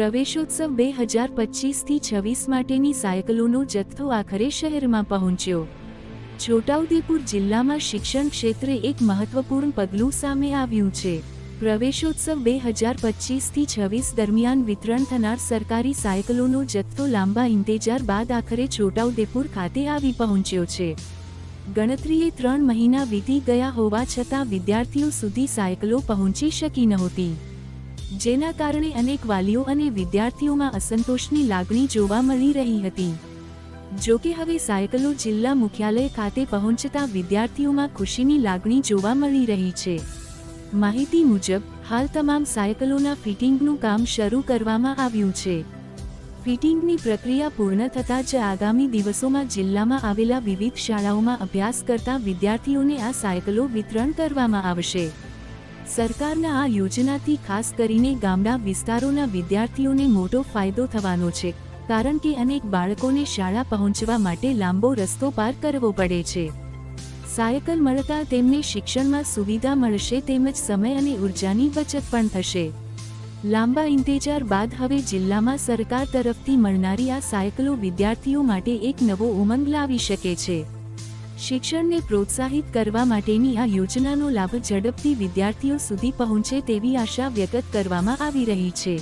પ્રવેશોત્સવ બે હજાર પચીસથી છવ્વીસ માટેની સાયકલોનો જથ્થો આખરે શહેરમાં પહોંચ્યો. છોટાઉદેપુર જિલ્લામાં શિક્ષણ ક્ષેત્રે એક મહત્વપૂર્ણ પગલું સામે આવ્યું છે. પ્રવેશોત્સવ બે હજાર પચીસથી છવ્વીસ દરમિયાન વિતરણ થનાર સરકારી સાયકલોનો જથ્થો લાંબા ઇંતેજાર બાદ આખરે છોટાઉદેપુર ખાતે આવી પહોંચ્યો છે. ગણતરીએ ત્રણ મહિના વીતી ગયા હોવા છતાં વિદ્યાર્થીઓ સુધી સાયકલો પહોંચી શકી નહોતી. જેના કારણે અનેક વાલીઓ અને વિદ્યાર્થીઓમાં અસંતોષની લાગણી જોવા મળી રહી હતી. જો કે હવે સાયકલો જિલ્લા મુખ્યાલય ખાતે પહોંચતા વિદ્યાર્થીઓમાં ખુશીની લાગણી જોવા મળી રહી છે. માહિતી મુજબ, હાલ તમામ સાયકલોના ફિટિંગનું કામ શરૂ કરવામાં આવ્યું છે. ફિટિંગની પ્રક્રિયા પૂર્ણ થતાં જ આગામી દિવસોમાં જિલ્લામાં આવેલા વિવિધ શાળાઓમાં અભ્યાસ કરતા વિદ્યાર્થીઓને આ સાયકલો વિતરણ કરવામાં આવશે. સરકારના આ યોજનાથી ખાસ કરીને ગામડા વિસ્તારોના વિદ્યાર્થીઓને મોટો ફાયદો થવાનો છે, કારણ કે અનેક બાળકોને શાળા પહોંચવા માટે લાંબો રસ્તો પાર કરવો પડે છે. સાયકલ મળતા તેમને શિક્ષણમાં સુવિધા મળશે તેમજ સમય અને ઉર્જાની બચત પણ થશે. લાંબા ઇંતેજાર બાદ હવે જિલ્લામાં સરકાર તરફથી મળનારી આ સાયકલો વિદ્યાર્થીઓ માટે એક નવો ઉમંગ લાવી શકે છે. શિક્ષણને પ્રોત્સાહિત કરવા માટેની આ યોજનાનો લાભ ઝડપથી વિદ્યાર્થીઓ સુધી પહોંચે તેવી આશા વ્યક્ત કરવામાં આવી રહી છે.